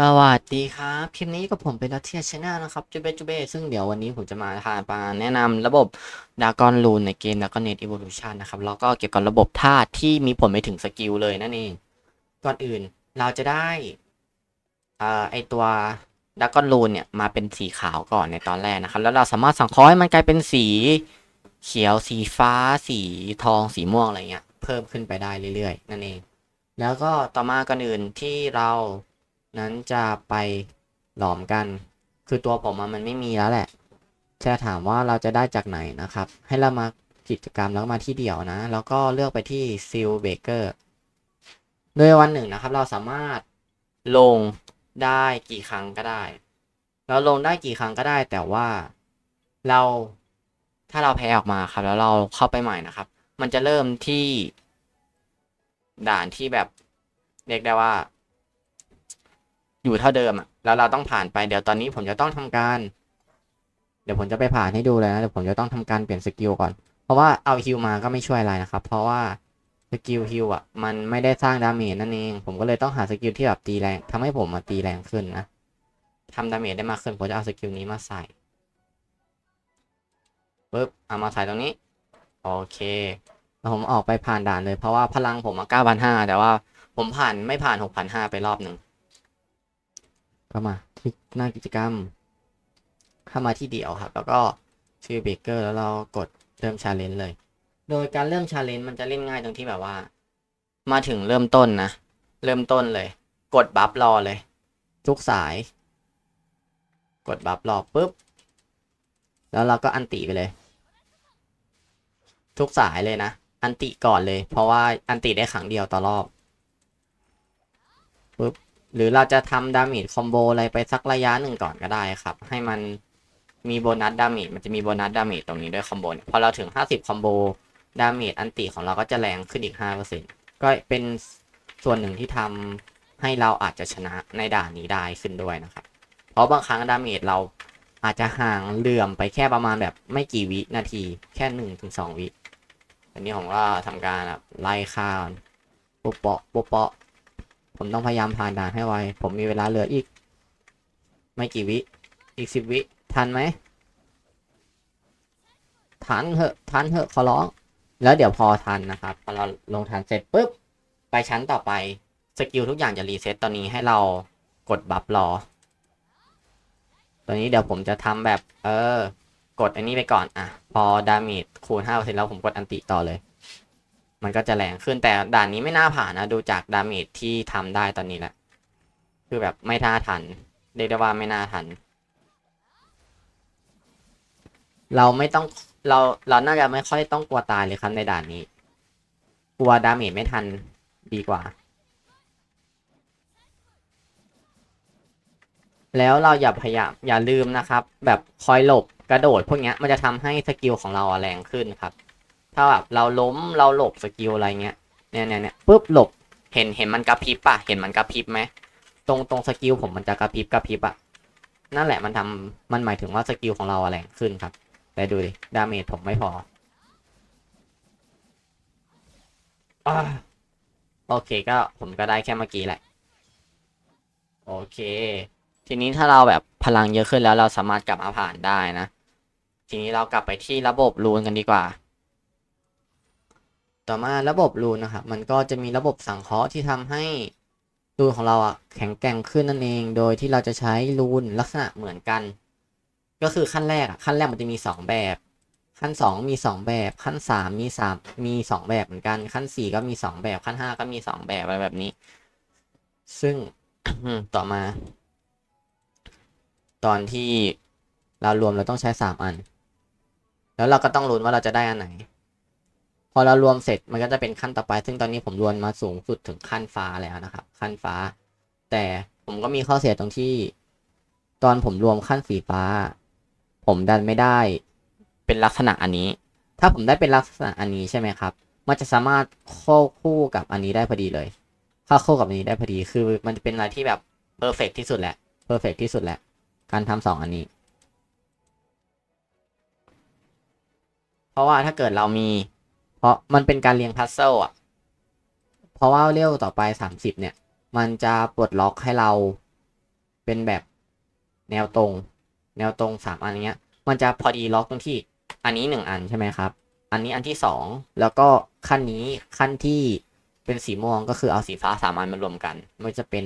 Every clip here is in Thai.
สวัสดีครับคลิปนี้กับผมเป็นรัตเทียชแนลนะครับจูเบจูเบซึ่งเดี๋ยววันนี้ผมจะมาทานปาแนะนำระบบดากอนลูนในเกมดากอนเน็ตอีโวลูชันนะครับแล้วก็เกี่ยวกับระบบธาตุที่มีผลไปถึงสกิลเลยนั่นเอง ก่อนอื่นเราจะได้อ่าไอตัวดากอนลูนเนี่ยมาเป็นสีขาวก่อนในตอนแรกนะครับ แล้วเราสามารถสังเคราะห์ให้มันกลายเป็นสีเขียวสีฟ้า สีทองสีม่วงอะไรเงี้ยเพิ่มขึ้นไปได้เรื่อยๆ นั่นเอง แล้วก็ต่อมาก่อนอื่นที่เรา นั้นจะไปหลอมกัน คือตัวผมอะมันไม่มีแล้วแหละแค่ถามว่าเราจะได้จากไหนนะครับ ให้เรามากิจกรรมแล้วมาที่เดี่ยวนะ แล้วก็เลือกไปที่ซิลเบเกอร์โดยวันหนึ่งนะครับ เราสามารถลงได้กี่ครั้งก็ได้ เราลงได้กี่ครั้งก็ได้ แต่ว่าเราถ้าเราแพ้ออกมาครับ แล้วเราเข้าไปใหม่นะครับ มันจะเริ่มที่ด่านที่แบบเรียกได้ว่า อยู่เท่าเดิมอะแล้วเราต้องผ่านไปเดี๋ยวตอนนี้ผมจะต้องทำการ เดี๋ยวผมจะไปผ่านให้ดูเลยนะเดี๋ยวผมจะต้องทำการเปลี่ยนสกิลก่อน เพราะว่าเอาฮิวมาก็ไม่ช่วยอะไรนะครับ เพราะว่าสกิลฮิวอะมันไม่ได้สร้างดาเมจนั่นเอง ผมก็เลยต้องหาสกิลที่แบบตีแรงทำให้ผมมาตีแรงขึ้นนะทำดาเมจได้มากขึ้นผมจะเอาสกิลนี้มาใส่ปึ๊บเอามาใส่ตรงนี้ โอเคแล้วผมออกไปผ่านด่านเลยเพราะว่าพลังผมอะ9,500แต่ว่าผมผ่านไม่ผ่าน6,500ไปรอบหนึ่ง ก็มาที่หน้ากิจกรรม เข้ามาที่เดียวครับ แล้วก็ชื่อเบเกอร์แล้วเรากดเริ่มชาเลนจ์เลย โดยการเริ่มชาเลนจ์มันจะเล่นง่ายตรงที่แบบว่า มาถึงเริ่มต้นนะ เริ่มต้นเลย กดบัฟรอเลย ทุกสาย กดบัฟรอปุ๊บ แล้วเราก็อันติไปเลย ทุกสายเลยนะ อันติก่อนเลย เพราะว่าอันติได้ครั้งเดียวต่อรอบปุ๊บ หรือเราจะทำดาเมจคอมโบอะไรไปสักระยะหนึ่งก่อนก็ได้ครับ ให้มันมีโบนัสดาเมจมันจะมีโบนัสดาเมจตรงนี้ด้วยคอมโบนพอเราถึง 50 คอมโบดาเมจอันติของเราก็จะแรงขึ้นอีก 5%ก็เป็นส่วนหนึ่งที่ทำให้เราอาจจะชนะในด่านนี้ได้ขึ้นด้วยนะครับ เพราะบางครั้งดาเมจเราอาจจะห่างเหลื่อมไปแค่ประมาณแบบไม่กี่วินาทีแค่หนึ่งถึงสองวิอันนี้ผมก็ทำการแบบไล่ฆ่ามันปุ๊บเปาะปุ๊บเปาะ ผมต้องพยายามผ่านด่านให้ไว ผมมีเวลาเหลืออีก ไม่กี่วิ อีกสิบวิ ทันไหม ทันเหอะ ทันเหอะขอร้อง แล้วเดี๋ยวพอทันนะครับ พอเราลงทันเสร็จปุ๊บ ไปชั้นต่อไป สกิลทุกอย่างจะรีเซ็ตตอนนี้ให้เรากดบัฟรอตอนนี้เดี๋ยวผมจะทำแบบ เออ กดอันนี้ไปก่อน อะ พอดาเมจคูณ5%แล้วผมกดอันติต่อเลย มันก็จะแรงขึ้นแต่ด่านนี้ไม่น่าผ่านนะ ดูจากดาเมจที่ทำได้ตอนนี้แหละ คือแบบไม่น่าทันเรียกได้ว่าไม่น่าทัน เราไม่ต้องเราเราน่าจะไม่ค่อยต้องกลัวตายเลยครับในด่านนี้ กลัวดาเมจไม่ทันดีกว่า แล้วเราอย่าพยายามอย่าลืมนะครับ แบบคอยหลบกระโดดพวกนี้มันจะทำให้สกิลของเราแรงขึ้นครับ ถ้าแบบเราล้มเราหลบสกิลอะไรเงี้ยเนี่ยเนี่ยเนี่ยปุ๊บหลบเห็นเห็นมันกระพริบป่ะเห็นมันกระพริบไหมตรงตรงสกิลผมมันจะกระพริบกระพริบอะนั่นแหละมันทำมันหมายถึงว่าสกิลของเราแรงขึ้นครับ แต่ดูดิดาเมจผมไม่พออโอเคก็ผมก็ได้แค่เมื่อกี้แหละ โอเค ทีนี้ถ้าเราแบบพลังเยอะขึ้นแล้วเราสามารถกลับมาผ่านได้นะ ทีนี้เรากลับไปที่ระบบรูนกันดีกว่า ต่อมาระบบรูนนะครับมันก็จะมีระบบสังเคราะห์ที่ทำให้รูนของเราอะแข็งแกร่งขึ้นนั่นเอง โดยที่เราจะใช้รูนลักษณะเหมือนกัน ก็คือขั้นแรกอะขั้นแรกมันจะมีสองแบบ ขั้นสองมีสองแบบ ขั้นสามมีสามมีสองแบบเหมือนกัน ขั้นสี่ก็มีสองแบบ ขั้นห้าก็มีสองแบบอะไรแบบนี้ ซึ่งต่อมา ตอนที่เรารวมเราต้องใช้สามอัน แล้วเราก็ต้องลุ้นว่าเราจะได้อันไหน พอเรารวมเสร็จมันก็จะเป็นขั้นต่อไป ซึ่งตอนนี้ผมรวมมาสูงสุดถึงขั้นฟ้าแล้วนะครับ ขั้นฟ้า แต่ผมก็มีข้อเสียตรงที่ ตอนผมรวมขั้นสีฟ้า ผมดันไม่ได้เป็นลักษณะอันนี้ ถ้าผมได้เป็นลักษณะอันนี้ใช่ไหมครับ มันจะสามารถเข้าคู่กับอันนี้ได้พอดีเลยเข้าคู่กับอันนี้ได้พอดีคือ มันจะเป็นอะไรที่แบบเพอร์เฟกที่สุดแหละเพอร์เฟกที่สุดแหละ การทำสองอันนี้ เพราะว่าถ้าเกิดเรามี เพราะมันเป็นการเรียงพัซเซิลอะ เพราะว่าเรียวต่อไปสามสิบเนี่ย มันจะปลดล็อกให้เราเป็นแบบแนวตรง แนวตรงสามอันเนี้ย มันจะพอดีล็อกตรงที่อันนี้หนึ่งอันใช่ไหมครับ อันนี้อันที่สองแล้วก็ขั้นนี้ขั้นที่เป็นสีม่วงก็คือเอาสีฟ้าสามอันมารวมกัน มันจะเป็น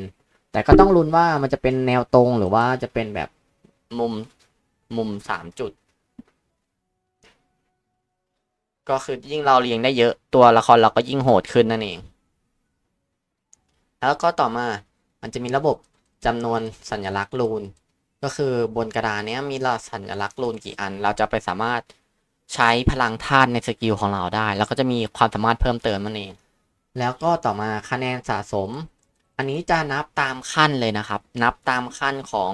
แต่ก็ต้องลุ้นว่ามันจะเป็นแนวตรงหรือว่าจะเป็นแบบมุมมุมสามจุด ก็คือยิ่งเราเรียงได้เยอะตัวละครเราก็ยิ่งโหดขึ้นนั่นเอง แล้วก็ต่อมามันจะมีระบบจำนวนสัญลักษณ์รูน ก็คือบนกระดานนี้มีเราสัญลักษณ์รูนกี่อัน เราจะไปสามารถใช้พลังธาตุในสกิลของเราได้ แล้วก็จะมีความสามารถเพิ่มเติมนั่นเอง แล้วก็ต่อมาคะแนนสะสม อันนี้จะนับตามขั้นเลยนะครับ นับตามขั้นของ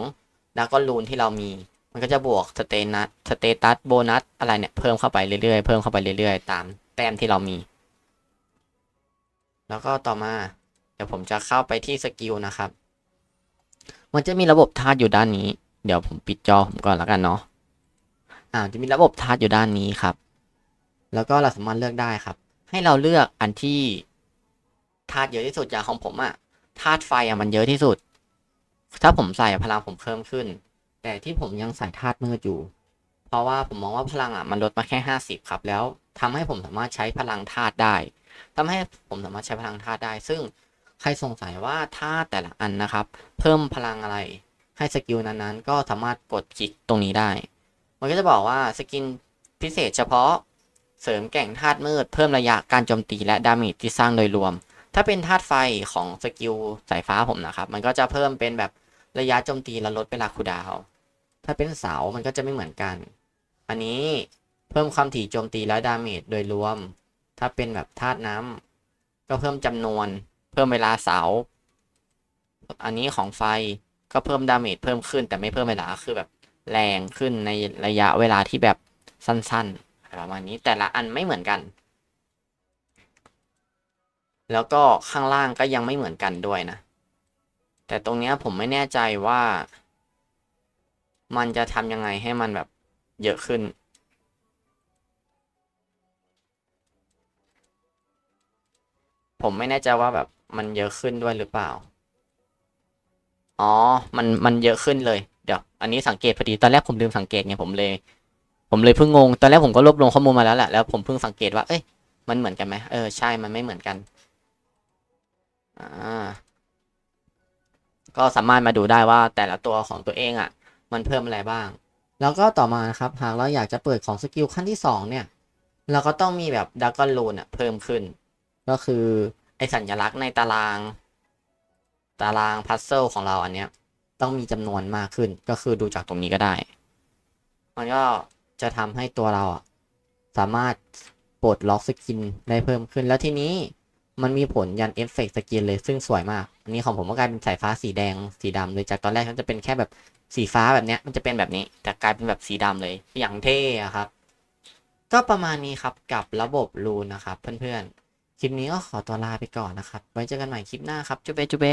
ดากอนรูนที่เรามี มันก็จะบวกสเตนัสสเตตัสโบนัสอะไรเนี่ยเพิ่มเข้าไปเรื่อยๆ เพิ่มเข้าไปเรื่อยๆ ตามแต้มที่เรามี แล้วก็ต่อมาเดี๋ยวผมจะเข้าไปที่สกิลนะครับ มันจะมีระบบธาตุอยู่ด้านนี้ เดี๋ยวผมปิดจอผมก่อนแล้วกันเนาะอ่าจะมีระบบธาตุอยู่ด้านนี้ครับ แล้วก็เราสามารถเลือกได้ครับ ให้เราเลือกอันที่ธาตุเยอะที่สุดอย่างของผมอะธาตุไฟอะมันเยอะที่สุด ถ้าผมใส่พลังผมเพิ่มขึ้น แต่ที่ผมยังใส่ธาตุมืดอยู่ เพราะว่าผมมองว่าพลังอะมันลดมาแค่ห้าสิบครับ แล้วทำให้ผมสามารถใช้พลังธาตุได้ทำให้ผมสามารถใช้พลังธาตุได้ ซึ่งใครสงสัยว่าธาตุแต่ละอันนะครับ เพิ่มพลังอะไร ให้สกิลนั้นๆ ก็สามารถกดคลิกตรงนี้ได้ มันก็จะบอกว่าสกินพิเศษเฉพาะเสริมแก่งธาตุมืด เพิ่มระยะการโจมตีและดาเมจที่สร้างโดยรวม ถ้าเป็นธาตุไฟของสกิลสายฟ้าผมนะครับ มันก็จะเพิ่มเป็นแบบระยะโจมตีและลดเวลาคูดาว ถ้าเป็นเสา มันก็จะไม่เหมือนกัน อันนี้เพิ่มความถี่โจมตีและดาเมจโดยรวม ถ้าเป็นแบบธาตุน้ำก็เพิ่มจำนวน เพิ่มเวลาเสา อันนี้ของไฟก็เพิ่มดาเมจเพิ่มขึ้น แต่ไม่เพิ่มเวลาคือแบบแรงขึ้นในระยะเวลาที่แบบสั้นๆประมาณนี้แต่ละอันไม่เหมือนกัน แล้วก็ข้างล่างก็ยังไม่เหมือนกันด้วยนะ แต่ตรงเนี้ยผมไม่แน่ใจว่า มันจะทำยังไงให้มันแบบเยอะขึ้น ผมไม่แน่ใจว่าแบบมันเยอะขึ้นด้วยหรือเปล่า อ๋อ มันมันเยอะขึ้นเลย เดี๋ยว อันนี้สังเกตพอดี ตอนแรกผมลืมสังเกตไงผมเลย ผมเลยเพิ่งงง ตอนแรกผมก็รวบรวมข้อมูลมาแล้วแหละ แล้วผมเพิ่งสังเกตว่า เอ้ย มันเหมือนกันไหมเออ ใช่ มันไม่เหมือนกัน อ่า ก็สามารถมาดูได้ว่าแต่ละตัวของตัวเองอะ มันเพิ่มอะไรบ้าง แล้วก็ต่อมานะครับ หากเราอยากจะเปิดของสกิลขั้นที่สองเนี่ย เราก็ต้องมีแบบดักกอนลูนอะเพิ่มขึ้น ก็คือไอสัญลักษณ์ในตาราง ตารางพัซเซิลของเราอันเนี้ยต้องมีจำนวนมากขึ้น ก็คือดูจากตรงนี้ก็ได้ มันก็จะทำให้ตัวเราอะสามารถปลดล็อกสกินได้เพิ่มขึ้นแล้วทีนี้ มันมีผลยันเอฟเฟกต์สกินเลยซึ่งสวยมาก อันนี้ของผมก็กลายเป็นสายฟ้าสีแดงสีดำเลยจากตอนแรกมันจะเป็นแค่แบบสีฟ้าแบบเนี้ยมันจะเป็นแบบนี้ แต่กลายเป็นแบบสีดำเลยอย่างเท่อะครับ ก็ประมาณนี้ครับกับระบบรูนนะครับ เพื่อนๆ คลิปนี้ก็ขอตัวลาไปก่อนนะครับ ไว้เจอกันใหม่คลิปหน้าครับจุเบจุเบ